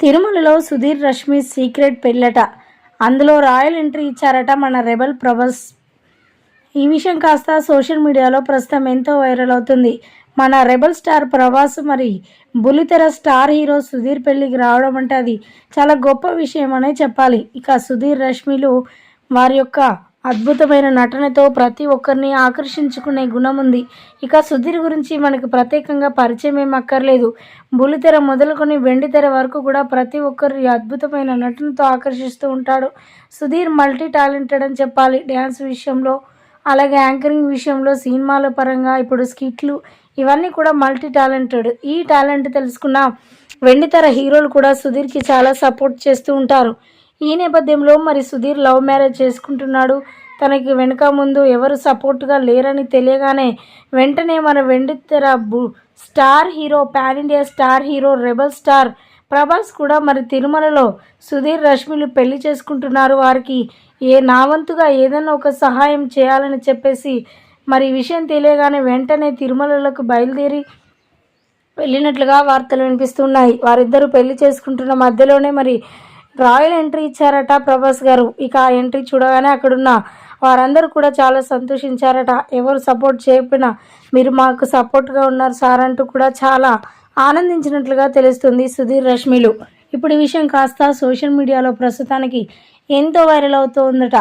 తిరుమలలో సుధీర్ రష్మి సీక్రెట్ పెళ్ళట. అందులో royal entry ఇచ్చారట మన రెబల్ ప్రభాస్ ఈ విషయం కాస్త సోషల్ మీడియాలో ప్రస్తుతం ఎంతో వైరల్ అవుతుంది. మన రెబల్ స్టార్ ప్రభాస్ మరి బుల్లితెర స్టార్ హీరో సుధీర్ పెళ్ళికి రావడం అంటే అది చాలా గొప్ప విషయం అనే చెప్పాలి. ఇక సుధీర్ రష్మిలు వారి యొక్క అద్భుతమైన నటనతో ప్రతి ఒక్కరిని ఆకర్షించుకునే గుణం ఉంది. ఇక సుధీర్ గురించి మనకు ప్రత్యేకంగా పరిచయం ఏం అక్కర్లేదు. బుల్లితెర మొదలుకొని వెండితెర వరకు కూడా ప్రతి ఒక్కరి అద్భుతమైన నటనతో ఆకర్షిస్తూ ఉంటాడు. సుధీర్ మల్టీ టాలెంటెడ్ అని చెప్పాలి డ్యాన్స్ విషయంలో. అలాగే యాంకరింగ్ విషయంలో సినిమాల పరంగా ఇప్పుడు స్కిట్లు ఇవన్నీ కూడా మల్టీ టాలెంటెడ్. ఈ టాలెంట్ తెలుసుకున్న వెండితెర హీరోలు కూడా సుధీర్కి చాలా సపోర్ట్ చేస్తూ ఉంటారు. ఈ నేపథ్యంలో మరి సుధీర్ లవ్ మ్యారేజ్ చేసుకుంటున్నాడు. తనకి వెనుక ముందు ఎవరు సపోర్ట్గా లేరని తెలియగానే వెంటనే మన వెండితెర బు star hero pan India star hero rebel star Prabhas కూడా మరి తిరుమలలో సుధీర్ రష్మిలు పెళ్ళి చేసుకుంటున్నారు. వారికి ఏ నావంతుగా ఏదైనా ఒక సహాయం చేయాలని చెప్పేసి మరి ఈ విషయం తెలియగానే వెంటనే తిరుమలలకు బయలుదేరి వెళ్ళినట్లుగా వార్తలు వినిపిస్తున్నాయి. వారిద్దరూ పెళ్ళి చేసుకుంటున్న మధ్యలోనే మరి రాయల్ ఎంట్రీ ఇచ్చారట ప్రభాస్ గారు. ఇక ఆ ఎంట్రీ చూడగానే అక్కడున్న వారందరూ కూడా చాలా సంతోషించారట. ఎవరు సపోర్ట్ చేయకపోయినా మీరు మాకు సపోర్ట్గా ఉన్నారు సార్ అంటూ కూడా చాలా ఆనందించినట్లుగా తెలుస్తుంది సుధీర్ రష్మిలు. ఇప్పుడు ఈ విషయం కాస్త సోషల్ మీడియాలో ప్రస్తుతానికి ఎంతో వైరల్ అవుతోందట.